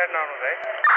Standard नाणूस आहे.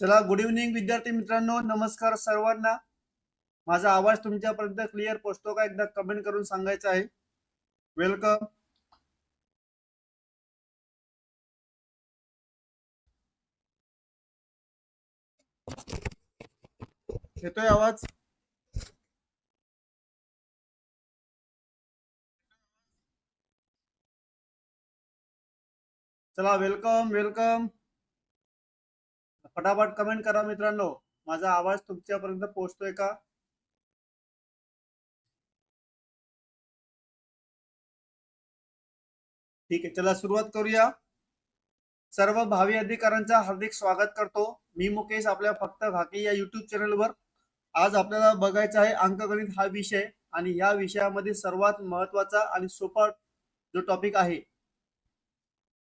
चला good evening विद्यार्थी मित्रांनो नमस्कार सर्वांना. माझा आवाज तुमच्यापर्यंत क्लिअर पोहोचतो का? एकदा कमेंट करून सांगायचं आहे. वेलकम येतोय आवाज? चला वेलकम वेलकम फटाफट कमेंट करा मित्रांनो. माझा आवाज तुमच्यापर्यंत पोहोचतोय का? ठीक आहे चला सुरुवात करूया. सर्व भावी अधिकाऱ्यांचा हार्दिक स्वागत करतो. मी मुकेश आपल्या फक्त भाकी या युट्यूब चॅनलवर आज आपल्याला बघायचा आहे अंकगणित हा विषय आणि या विषयामध्ये सर्वात महत्त्वाचा आणि सोपा जो टॉपिक आहे.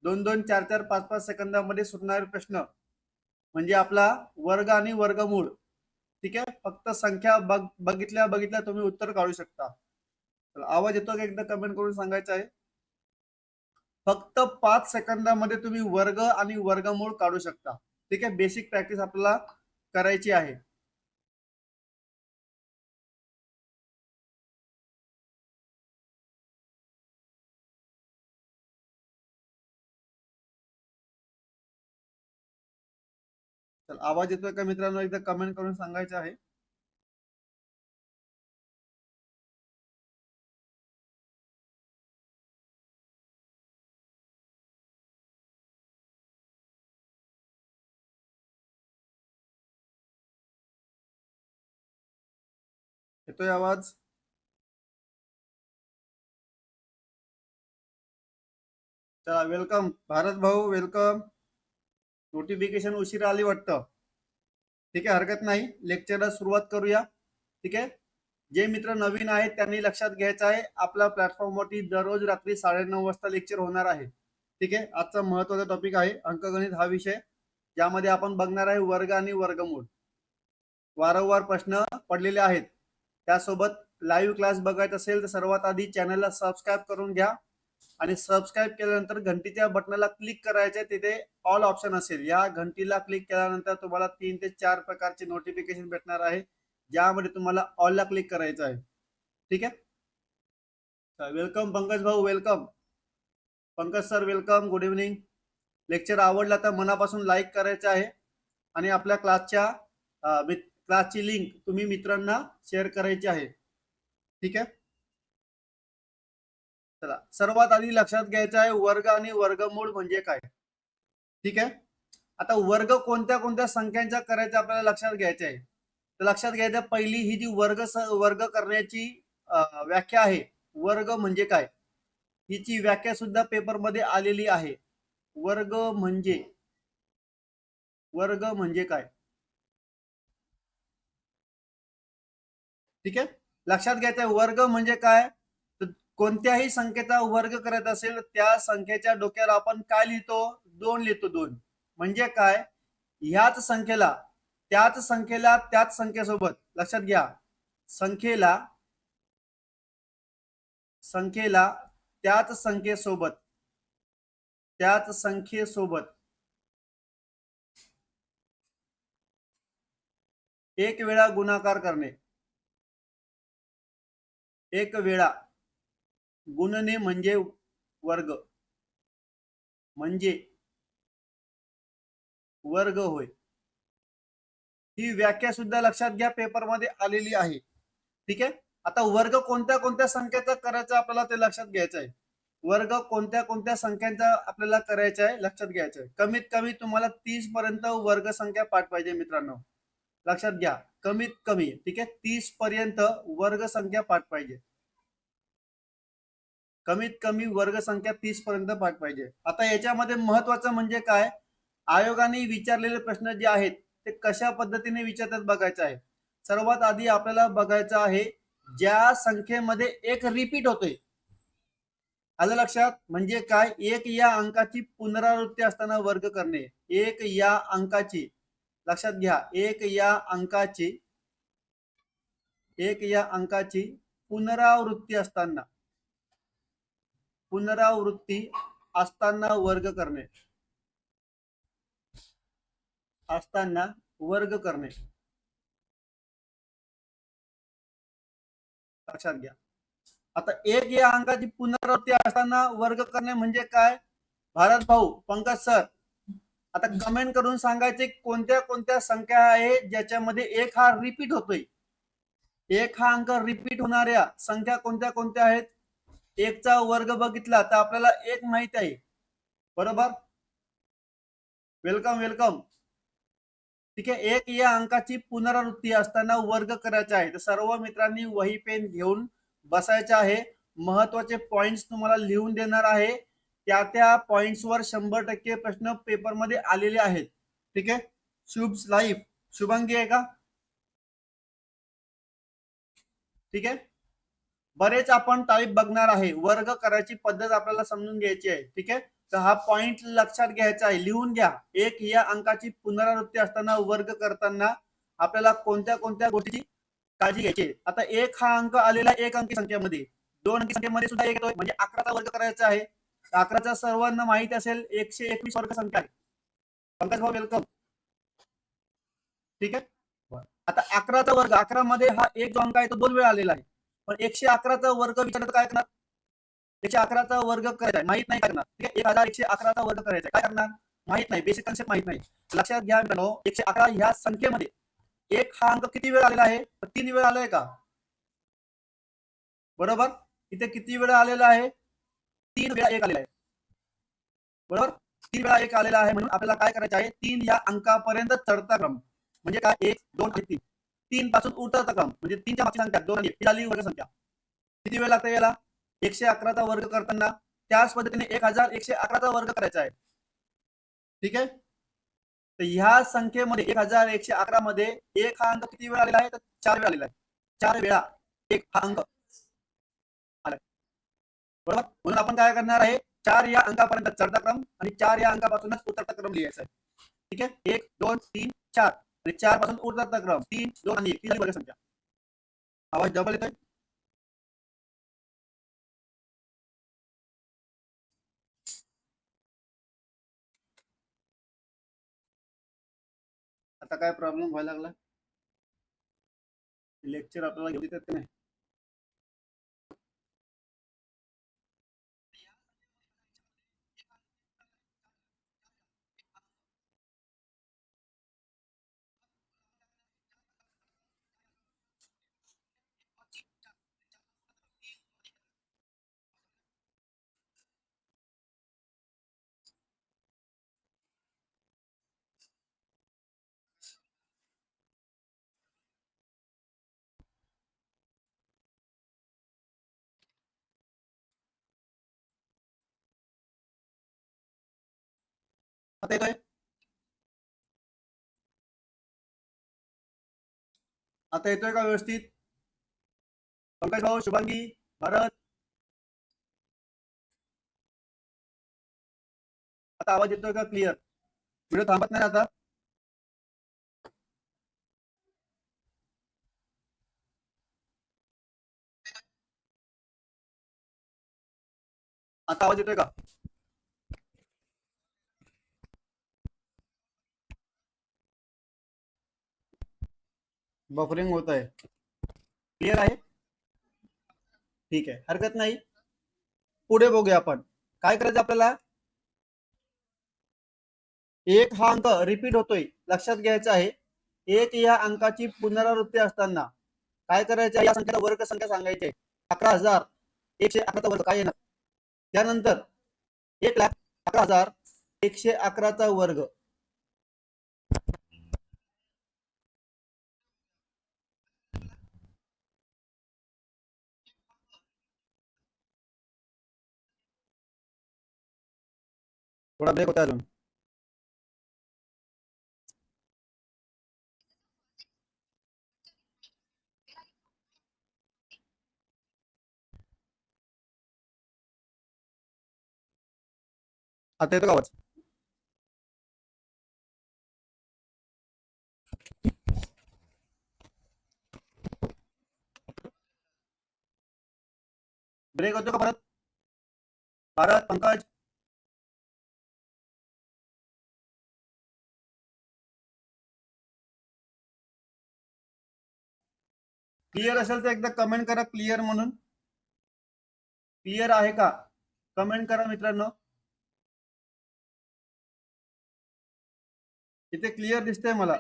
दोन दोन चार चार पाच पाच सेकंदामध्ये सुटणारे प्रश्न. म्हणजे आपला वर्ग आणि वर्गमूळ. ठीक आहे? फक्त संख्या बघ बघितल्या बघितल्या तुम्ही उत्तर काढू शकता. आवाज येतो का? एकदा कमेंट करून सांगायचं आहे. फक्त पाच सेकंदामध्ये तुम्ही वर्ग आणि वर्गमूळ काढू शकता. ठीक आहे? बेसिक प्रॅक्टिस आपल्याला करायची आहे. तर आवाज येतोय का मित्रांनो? एकदा कमेंट करून सांगायचं आहे. येतोय आवाज? चला वेलकम भारत भाऊ वेलकम नोटिफिकेशन उशिरा आली वाटतं. ठीक आहे हरकत नाही. लेक्चरला सुरुवात करूया. ठीक आहे? जे मित्र नवीन आहेत त्यांनी लक्षात घ्यायचं आहे आपल्या प्लॅटफॉर्मवरती दररोज रात्री साडेनऊ वाजता लेक्चर होणार आहे. ठीक आहे? आजचा महत्त्वाचा टॉपिक आहे अंकगणित हा विषय ज्यामध्ये आपण बघणार आहे वर्ग आणि वर्गमूळ. वारंवार प्रश्न पडलेले आहेत. त्यासोबत लाईव्ह क्लास बघायचा असेल तर सर्वात आधी चॅनलला सबस्क्राईब करून घ्या. आणि सबस्क्राईब केल्यानंतर घंटीच्या बटनाला क्लिक करायचे तिथे ऑल ऑप्शन असेल. या घंटीला क्लिक केल्यानंतर तुम्हाला तीन ते चार प्रकारचे नोटिफिकेशन भेटणार आहे ज्यामध्ये तुम्हाला ऑलला क्लिक करायचं आहे. ठीक आहे? वेलकम पंकज भाऊ welcome Pankaj sir welcome good evening lecture आवडला तर मनापासून लाईक करायचं आहे. आणि आपल्या क्लासच्या क्लासची लिंक तुम्ही मित्रांना शेअर करायची आहे. ठीक आहे? चला सर्वात आधी लक्षात घ्यायचं आहे वर्ग आणि वर्गमूळ म्हणजे काय? ठीक आहे? आता वर्ग कोणत्या कोणत्या संख्यांच्या करायचं आपल्याला लक्षात घ्यायचं आहे? तर लक्षात घ्यायचं पहिली ही जी वर्ग वर्ग करण्याची व्याख्या आहे वर्ग म्हणजे काय? हिची व्याख्या सुद्धा पेपरमध्ये आलेली आहे. वर्ग म्हणजे वर्ग म्हणजे काय? ठीक आहे? लक्षात घ्यायचं आहे वर्ग म्हणजे काय? कोणत्याही संख्येचा वर्ग करत असेल त्या संख्येच्या डोक्यावर आपण काय लिहितो? दोन लिहितो दोन. म्हणजे काय? ह्याच संख्येला त्याच संख्येला त्याच संख्येसोबत लक्षात घ्या. संख्येला संख्येला त्याच संख्येसोबत त्याच संख्येसोबत एक वेळा गुणाकार करणे. एक वेळा. गुणने म्हणजे वर्ग. म्हणजे वर्ग होय. ही व्याख्या सुद्धा लक्षात घ्या पेपरमध्ये आलेली आहे. ठीक आहे? आता वर्ग कोणत्या कोणत्या संख्येचा करायचा आपल्याला ते लक्षात घ्यायचं आहे. वर्ग कोणत्या कोणत्या संख्यांचा आपल्याला करायचा आहे लक्षात घ्यायचं आहे. कमीत कमी तुम्हाला तीस पर्यंत वर्ग संख्या पाठ पाहिजे मित्रांनो. लक्षात घ्या. कमीत कमी ठीक आहे? तीस पर्यंत वर्ग संख्या पाठ पाहिजे. कमीत कमी वर्ग संख्या तीस पर्यंत पाठ पाहिजे. आता याच्यामध्ये महत्वाचं म्हणजे काय? आयोगाने विचारलेले प्रश्न जे आहेत ते कशा पद्धतीने विचारतात बघायचं आहे. सर्वात आधी आपल्याला बघायचं आहे ज्या संख्येमध्ये एक रिपीट होतोय. आलं लक्षात? म्हणजे काय? एक या अंकाची पुनरावृत्ती असताना वर्ग करणे. एक या अंकाची. लक्षात घ्या. एक या अंकाची एक या अंकाची पुनरावृत्ती असताना. पुनरावृत्ती असताना वर्ग करणे. असताना वर्ग करणे. लक्षात घ्या. आता एक या अंकाची पुनरावृत्ती असताना वर्ग करणे म्हणजे काय? भारत भाऊ पंकज सर. आता कमेंट करून सांगायचे कोणत्या कोणत्या संख्या आहेत ज्याच्यामध्ये एक हा रिपीट होतोय? एक हा अंक रिपीट होणाऱ्या संख्या कोणत्या कोणत्या आहेत? एकचा वर्ग बघितला तर आपल्याला एक माहीत आहे. बरोबर? वेलकम वेलकम ठीक आहे एक या अंकाची पुनरावृत्ती असताना वर्ग करायचा आहे. तर सर्व मित्रांनी वही पेन घेऊन बसायचे आहे. महत्त्वाचे पॉइंट्स तुम्हाला लिहून देणार आहे. त्या त्या पॉइंट्सवर शंभर टक्के प्रश्न पेपरमध्ये आलेले आहेत. ठीक आहे? शुभ लाईफ शुभांगी आहे का? ठीक आहे? बरेच आपण टाईप बघणार आहे. वर्ग करायची पद्धत आपल्याला समजून घ्यायची आहे. ठीक आहे? तर हा पॉइंट लक्षात घ्यायचा आहे. लिहून घ्या. एक या अंकाची पुनरावृत्ती असताना वर्ग करताना आपल्याला कोणत्या कोणत्या गोष्टीची काळजी घ्यायची आता एक हा अंक आलेला एक अंकी संख्येमध्ये. दोन अंकी संख्येमध्ये सुद्धा एक येतोय. म्हणजे अकराचा वर्ग करायचा आहे. अकराचा सर्वांना माहिती असेल एकशे एकवीस वर्ग संख्या आहे. पंकज भाऊ वेलकम ठीक आहे? आता अकराचा वर्ग अकरा मध्ये हा एक जो अंक आहे तो दोन वेळा आलेला आहे. पण एकशे अकराचा वर्ग विचारलं काय करणार? एकशे अकराचा वर्ग करायचा. माहीत नाही करणार. एक हजार एकशे अकराचा वर्ग करायचा. काय करणार? माहीत नाही. बेसिक कन्सेप्ट माहीत नाही. लक्षात घ्या मित्रांनो. एकशे अकरा ह्या संख्येमध्ये एक हा अंक किती वेळ आलेला आहे? तीन वेळ आलाय का? बरोबर? इथे किती वेळा आलेला आहे? तीन वेळा एक आलेला आहे. बरोबर? तीन वेळा एक आलेला आहे म्हणून आपल्याला काय करायचं आहे? तीन या अंकापर्यंत चढता क्रम. म्हणजे काय? एक दोन आणि तीन. तीन पासून उरता क्रम म्हणजे तीनच्या मागची संख्या दोन ही झाली वर्ग संख्या. किती वेळ लागतं याला? एकशे अकराचा वर्ग करताना त्याच पद्धतीने एक हजार एकशे अकराचा वर्ग करायचा आहे. ठीक आहे? तर ह्या संख्येमध्ये एक हजार एकशे अकरा मध्ये एक हा अंक किती वेळा आलेला आहे? तर चार वेळा आलेला आहे. चार वेळा एक हा अंक आलाय. बरोबर? म्हणून आपण काय करणार आहे? चार या अंकापर्यंत चढता क्रम आणि चार या अंकापासूनच उतरता क्रम लिहायचा आहे. ठीक आहे? एक दोन तीन चार. आणि चारपासून उरतात क्रम. तीन दोन आणि एक. झाली वर्ग संख्या. आवाज डबल येतोय? आता काय प्रॉब्लेम व्हायला लागला? लेक्चर आपल्याला घेऊ देतात नाही? आता येतोय आता येतोय का व्यवस्थित पंकज भाऊ शुभांगी भारत आता आवाज येतोय का क्लिअर व्हिडिओ थांबत नाही आता आता आवाज येतोय का बफरिंग होत आहे. क्लिअर आहे? ठीक आहे. हरकत नाही. पुढे बघूया आपण. काय करायचं आपल्याला? एक हा अंक रिपीट होतोय. लक्षात घ्यायचा आहे. एक या अंकाची पुनरावृत्ती असताना काय करायचं? या संख्येला वर्ग संख्या सांगायची अकरा हजार एकशे अकराचा वर्ग. काय येणार? त्यानंतर एक लाख अकरा हजार एकशे अकराचा वर्ग. थोडा ब्रेक होता अजून आता येतो आवाज़। ब्रेक होतो का परत भारत पंकज। क्लिअर असेल तर एकदा कमेंट करा क्लिअर म्हणून. क्लिअर आहे का? कमेंट करा मित्रांनो. इथे क्लिअर दिसतंय मला.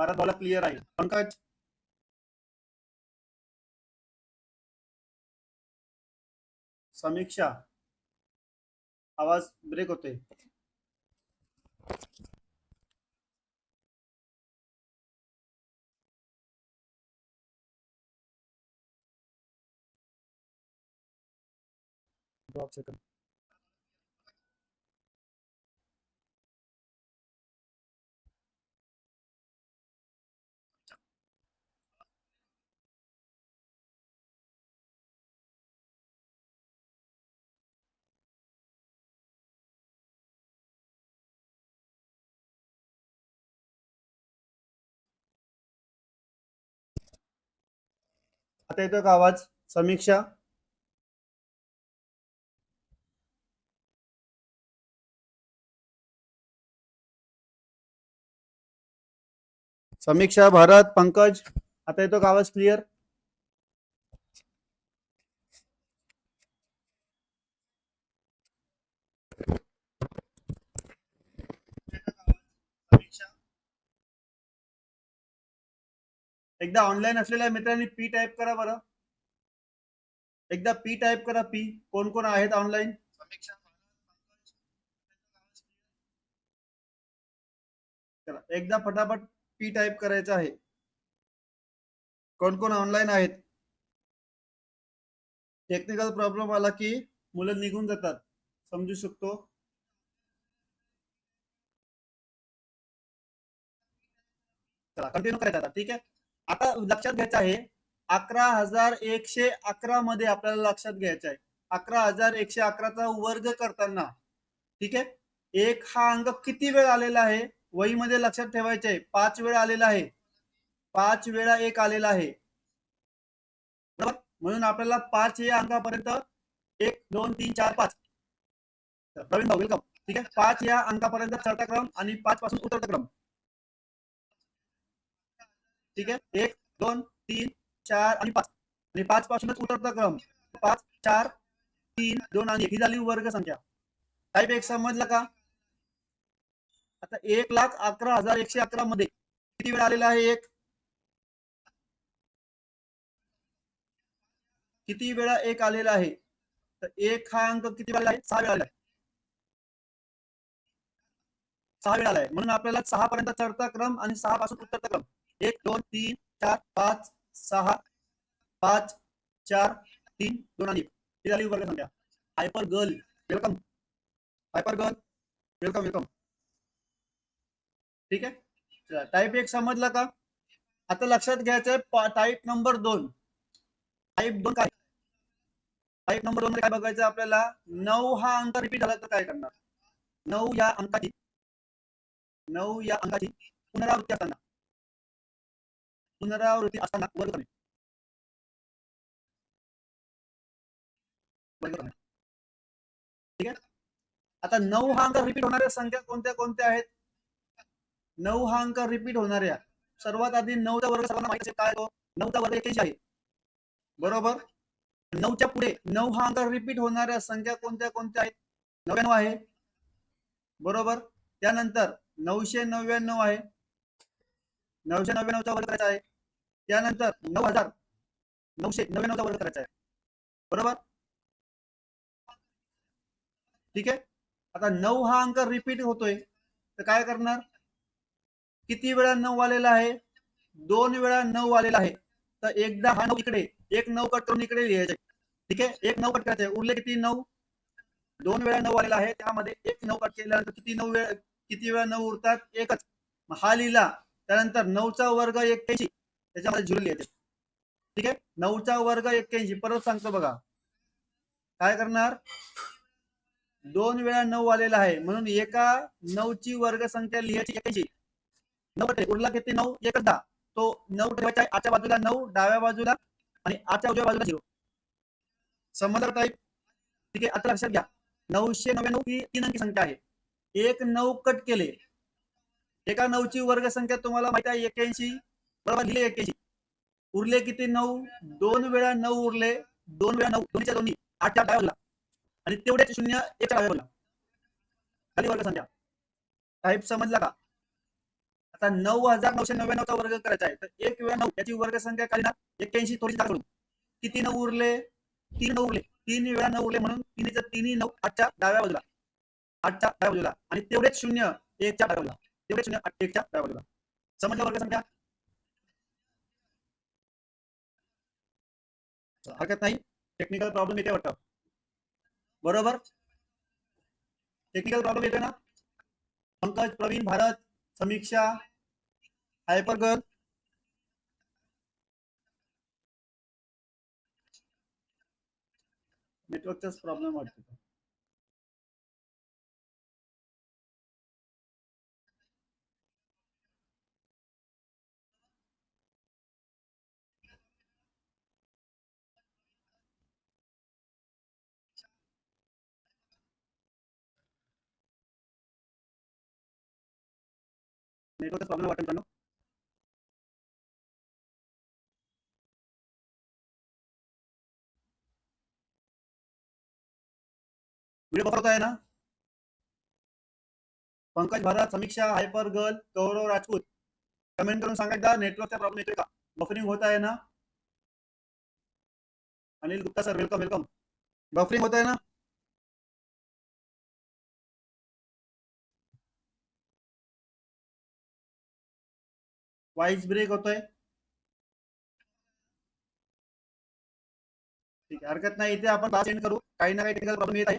भारत भाऊला क्लिअर आहे. पंकज? समीक्षा? आवाज ब्रेक होतोय. ड्रॉप सेकंड आता येतोय का आवाज? समीक्षा? समीक्षा भारत पंकज आता येतो का आवाज क्लिअर एकदा ऑनलाईन असलेल्या मित्रांनी पी टाईप करा बरं. एकदा पी टाईप करा पी कोण कोण आहेत ऑनलाईन एकदा फटाफट पी टाईप करायचं आहे. कोण कोण ऑनलाईन आहेत? टेक्निकल प्रॉब्लेम आला की मुलं निघून जातात. समजू शकतो? चला कंटिन्यू करायचं ठीक आहे? आता लक्षात घ्यायचं आहे अकरा हजार एकशे अकरा मध्ये आपल्याला लक्षात घ्यायचं आहे. अकरा हजार एकशे अकराचा वर्ग करताना ठीक आहे? एक हा अंक किती वेळ आलेला आहे? वहीमध्ये लक्षात ठेवायचे आहे. पाच वेळा आलेला आहे. पाच वेळा एक आलेला आहे. म्हणून आपल्याला पाच या अंकापर्यंत एक दोन तीन चार पाच. प्रवीण भाऊ वेलकम ठीक आहे? पाच या अंकापर्यंत चढता क्रम आणि पाच पासून उतरता क्रम. ठीक आहे? एक दोन तीन चार आणि पाच. आणि पाच पासूनच उतरता क्रम. पाच चार तीन दोन आणि एक. ही झाली वर्ग संख्या टाईप एक समजलं का? आता एक लाख अकरा हजार एकशे अकरा मध्ये किती वेळ आलेला आहे एक? किती वेळा एक आलेला आहे? तर एक हा अंक किती वेळा आहे? सहा वेळा आलेला आहे. सहा वेळा आलाय म्हणून आपल्याला सहा पर्यंत चढता क्रम आणि सहा पासून उतरता क्रम. एक दोन तीन चार पाच सहा पाच चार तीन दोन आणि ही झाली वर्ग संख्या. Hyper girl welcome hyper girl welcome welcome ठीक आहे? टाईप एक समजला का? आता लक्षात घ्यायचं आहे टाईप नंबर दोन. टाईप दोन काय? टाईप नंबर दोन काय बघायचं आपल्याला? नऊ हा अंक रिपीट झाला तर काय करणार? नऊ या अंकाची नऊ या अंकाची पुनरावृत्ती असताना. पुनरावृत्ती असताना वर्ग करणे वर्ग करणे ठीक आहे? आता नऊ हा अंक रिपीट होणाऱ्या संख्या कोणत्या कोणत्या आहेत? नऊ हा अंक रिपीट होणाऱ्या. सर्वात आधी नऊचा वर्ग सर्वांना माहिती असेल काय तो? नऊचा वर्ग एक्क्याऐंशी आहे. बरोबर? नऊच्या पुढे नऊ हा अंक रिपीट होणाऱ्या संख्या कोणत्या कोणत्या आहेत? नव्याण्णव आहे. बरोबर? त्यानंतर नऊशे नव्याण्णव आहे. नऊशे नव्याण्णवचा वर्ग करायचा आहे. त्यानंतर नऊ हजार नऊशे नव्याण्णवचा वर्ग करायचा आहे. बरोबर? ठीक आहे? आता नऊ हा अंक रिपीट होतोय. तर काय करणार? किती वेळा नऊ आलेला आहे? दोन वेळा नऊ आलेला आहे. तर एकदा हा नऊ इकडे एक नऊ कट करून इकडे लिहायचे ठीक आहे? एक नऊ कट करायचे उरले किती? नऊ. दोन वेळा नऊ आलेला आहे. त्यामध्ये एक नऊ कट केल्यानंतर किती नऊ वेळा किती वेळा नऊ उरतात? एकच. हा लिहिला. त्यानंतर नऊचा वर्ग एक्क्याऐंशी त्याच्यामध्ये झिरो येते ठीक आहे? नऊचा वर्ग एक्क्याऐंशी. परत सांगतो बघा. काय करणार? दोन वेळा नऊ आलेला आहे. म्हणून एका नऊची वर्ग संख्या लिहायची एक्क्याऐंशी. नऊ उरला किती? नऊ. एकच दहा. तो नऊ ठेवायचा आजच्या आच्या बाजूला नऊ डाव्या बाजूला आणि आच्या उजव्या बाजूला झिरो. समजलं टाईप ठीक आहे? आता लक्षात घ्या. नऊशे नव्याण्णव ही तीन अंकी संख्या आहे. एक नऊ कट केले. एका नऊची वर्ग संख्या तुम्हाला माहिती आहे एक्क्याऐंशी. बरोबर लिहिले एक्क्याऐंशी उरले किती? नऊ. दोन वेळा नऊ उरले. दोन वेळा नऊ. दोन्हीच्या दोन्ही. आठच्या डाव्या आणि तेवढेच शून्य एकच्या डाव्या खाली वर्ग संख्या टाईप समजला का? आता नऊ हजार नऊशे नव्याण्णवचा वर्ग करायचा आहे. तर एक वेळा नऊ. याची वर्ग संख्या काही ना एक्क्याऐंशी थोडी जागा किती नऊ उरले? तीन नऊ उरले. तीन वेळा नऊ उरले म्हणून तिन्हीचा तिन्ही नऊ आठच्या डाव्या बाजूला. आठच्या डाव्या बाजूला. आणि तेवढेच शून्य एकच्या डाव्या बाजूला. तेवढेच शून्य एकच्या डाव्या बाजूला. समजलं वर्ग संख्या? हरकत नाही. टेक्निकल प्रॉब्लेम येते वाटतं. बरोबर? टेक्निकल प्रॉब्लेम येते ना? पंकज प्रवीण भारत समीक्षा हायपर गर्ल नेटवर्कचाच प्रॉब्लेम वाटतो. नेटवर्कचा प्रॉब्लेम वाटेल का व्हिडिओ बघत आहे ना? Pankaj Bharat Samiksha hyper girl Gaurav Rajput. Comment करून सांगा एकदा नेटवर्कचा प्रॉब्लेम येतोय का? बफरिंग होत आहे ना? Anil Gupta sir welcome welcome buffering होत आहे ना? वाईस ब्रेक होतोय. ठीक आहे हरकत नाही. इथे आपण क्लास एंड करू. काही ना काही टेक्निकल प्रॉब्लेम येत आहे.